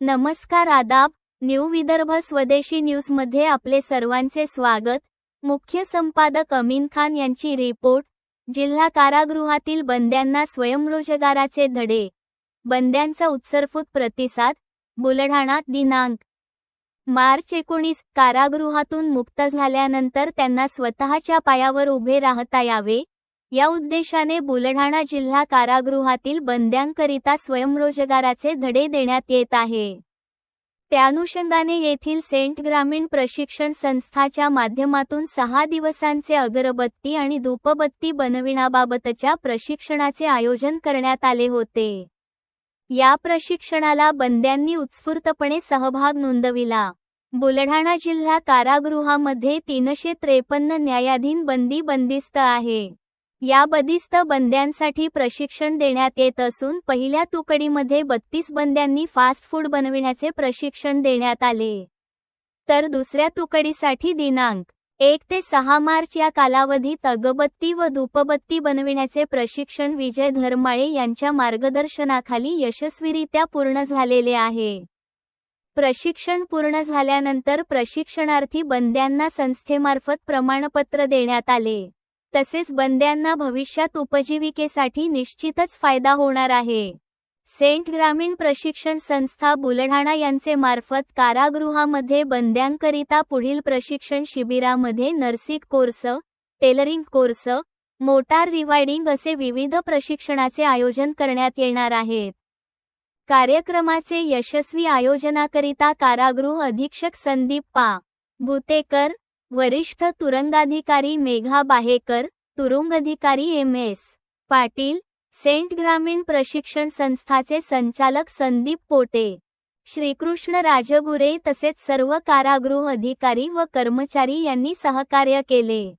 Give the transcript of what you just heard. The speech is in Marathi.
नमस्कार आदाब न्यू विदर्भ स्वदेशी न्यूजमध्ये आपले सर्वांचे स्वागत. मुख्य संपादक अमीन खान यांची रिपोर्ट जिल्हा कारागृहातील बंद्यांना स्वयंरोजगाराचे धडे. बंद्यांचा उत्सर्फूत प्रतिसाद बुलढाणा दिनांक मार्च एकोणीस कारागृहातून मुक्त झाल्यानंतर त्यांना स्वतःच्या पायावर उभे राहता यावे. या उद्देशाने बुलढाणा जिल्हा कारागृहातील बंद्यांकरिता स्वयंरोजगाराचे धडे देण्यात येत आहे. त्यानुषंगाने येथील सेंट ग्रामीण प्रशिक्षण संस्थाच्या माध्यमातून सहा दिवसांचे अगरबत्ती आणि धूपबत्ती बनविण्याबाबतच्या प्रशिक्षणाचे आयोजन करण्यात आले होते. या प्रशिक्षणाला बंद्यांनी उत्स्फूर्तपणे सहभाग नोंदविला. बुलढाणा जिल्हा कारागृहामध्ये तीनशे त्रेपन्न न्यायाधीन बंदी बंदिस्त आहे. या बदिस्त बंद्यांसाठी प्रशिक्षण देण्यात येत असून पहिल्या तुकडीमध्ये बत्तीस बंद्यांनी फास्ट फूड बनविण्याचे प्रशिक्षण देण्यात आले. तर दुसऱ्या तुकडीसाठी दिनांक एक ते सहा मार्च या कालावधीत अगबत्ती व धूपबत्ती बनविण्याचे प्रशिक्षण विजय धरमाळे यांच्या मार्गदर्शनाखाली यशस्वीरित्या पूर्ण झालेले आहे. प्रशिक्षण पूर्ण झाल्यानंतर प्रशिक्षणार्थी बंद्यांना संस्थेमार्फत प्रमाणपत्र देण्यात आले. तसेच बंद्यांना भविष्यात उपजीविकेसाठी निश्चितच फायदा होणार आहे. सेंट ग्रामीण प्रशिक्षण संस्था बुलढाणा यांचे मार्फत कारागृहामध्ये बंद्यांकरिता पुढील प्रशिक्षण शिबिरामध्ये nursing course tailoring course motor rewinding असे विविध प्रशिक्षणाचे आयोजन करण्यात येणार आहेत. कार्यक्रमाचे यशस्वी आयोजनाकरिता कारागृह अधीक्षक संदीप पा. भुतेकर वरिष्ठ तुरंगाधिकारी मेघा बाहेकर तुरुंग अधिकारी एम एस पाटील सेंट ग्रामीण प्रशिक्षण संस्थाचे संचालक संदीप पोटे. श्रीकृष्ण राजगुरे तसेच सर्व कारागृह अधिकारी व कर्मचारी यांनी सहकार्य केले.